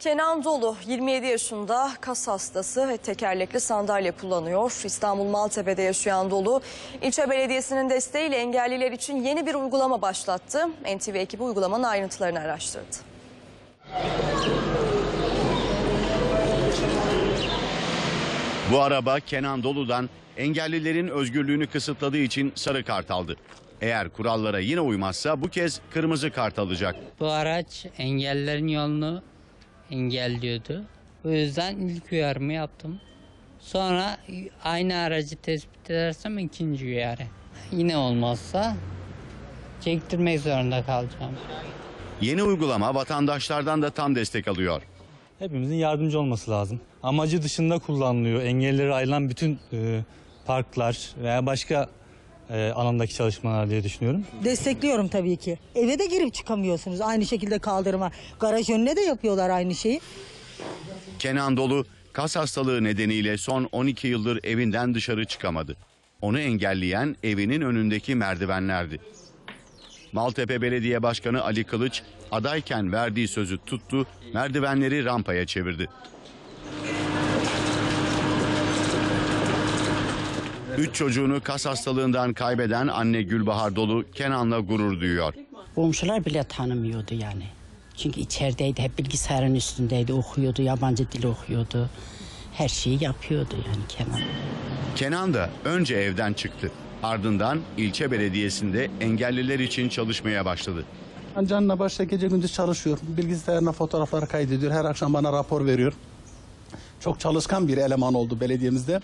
Kenan Dolu 27 yaşında kas hastası ve tekerlekli sandalye kullanıyor. İstanbul Maltepe'de yaşayan Dolu ilçe belediyesinin desteğiyle engelliler için yeni bir uygulama başlattı. NTV ekibi uygulamanın ayrıntılarını araştırdı. Bu araba Kenan Dolu'dan engellilerin özgürlüğünü kısıtladığı için sarı kart aldı. Eğer kurallara yine uymazsa bu kez kırmızı kart alacak. Bu araç engellerin yolunu engelliyordu. O yüzden ilk uyarımı yaptım. Sonra aynı aracı tespit edersem ikinci uyarı. Yine olmazsa çektirmek zorunda kalacağım. Yeni uygulama vatandaşlardan da tam destek alıyor. Hepimizin yardımcı olması lazım. Amacı dışında kullanılıyor. Engellilere ayrılan bütün e, parklar veya başka e, alandaki çalışmalar diye düşünüyorum. Destekliyorum tabii ki. Eve de girip çıkamıyorsunuz aynı şekilde kaldırıma. Garaj önüne de yapıyorlar aynı şeyi. Kenan Dolu kas hastalığı nedeniyle son 12 yıldır evinden dışarı çıkamadı. Onu engelleyen evinin önündeki merdivenlerdi. Maltepe Belediye Başkanı Ali Kılıç adayken verdiği sözü tuttu, merdivenleri rampaya çevirdi. Üç çocuğunu kas hastalığından kaybeden anne Gülbahar Dolu Kenan'la gurur duyuyor. Komşular bile tanımıyordu yani. Çünkü içerideydi, hep bilgisayarın üstündeydi, okuyordu, yabancı dil okuyordu. Her şeyi yapıyordu yani Kenan. Kenan da önce evden çıktı. Ardından ilçe belediyesinde engelliler için çalışmaya başladı. Canla başla gece gündüz çalışıyor. Bilgisayarına fotoğrafları kaydediyor. Her akşam bana rapor veriyor. Çok çalışkan bir eleman oldu belediyemizde.